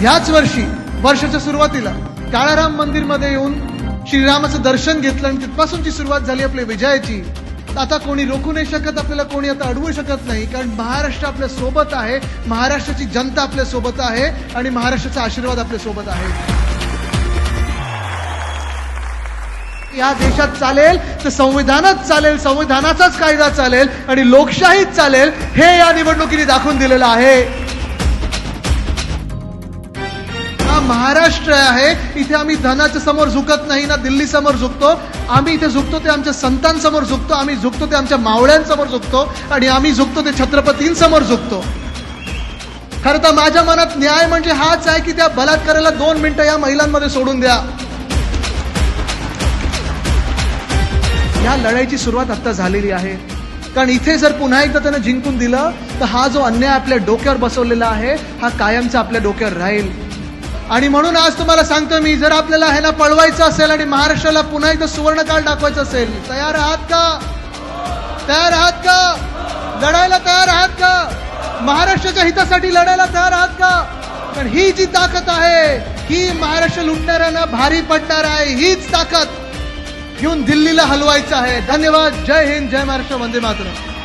ह्याच वर्षी वर्षाच्या सुरुवातीला काळाराम मंदिरमध्ये येऊन श्रीरामाचं दर्शन घेतलं आणि तिथपासूनची सुरुवात झाली आपल्या विजयाची. आता कोणी रोखू नाही शकत आपल्याला कोणी आता अडवू शकत नाही कारण महाराष्ट्र आपल्यासोबत आहे महाराष्ट्राची जनता आपल्यासोबत आहे आणि महाराष्ट्राचा आशीर्वाद आपल्यासोबत आहे. या देशात चालेल तर संविधानच चालेल संविधानाचाच कायदा चालेल आणि लोकशाहीच चालेल हे या निवडणुकीने दाखवून दिलेलं आहे. महाराष्ट्र आहे. इथे आम्ही धनाच्या समोर झुकत नाही ना दिल्ली समोर झुकतो. आम्ही इथे झुकतो ते आमच्या संतांसमोर झुकतो आम्ही झुकतो ते आमच्या मावळ्यांसमोर झुकतो आणि आम्ही झुकतो ते छत्रपतींसमोर झुकतो. खरं तर माझ्या मनात न्याय म्हणजे हाच आहे की त्या बलात्काराला दोन मिनिटं या महिलांमध्ये सोडून द्या. या लढाईची सुरुवात आता झालेली आहे. कारण इथे जर पुन्हा एकदा त्यानं जिंकून दिलं तर हा जो अन्याय आपल्या डोक्यावर बसवलेला आहे हा कायमचा आपल्या डोक्यावर राहील. आणि म्हणून आज तुम्हाला सांगतो मी जर आपल्याला ह्याला पळवायचं असेल आणि महाराष्ट्राला पुन्हा एकदा सुवर्णकाळ दाखवायचं असेल तयार आहात का? तयार आहात का? लढायला तयार आहात का? महाराष्ट्राच्या हितासाठी लढायला तयार आहात का? कारण ही जी ताकद आहे ही महाराष्ट्र लुटणाऱ्यांना भारी पडणार आहे हीच ताकद घेऊन दिल्लीला हलवायचं आहे. धन्यवाद. जय हिंद. जय महाराष्ट्र. वंदे मातरम.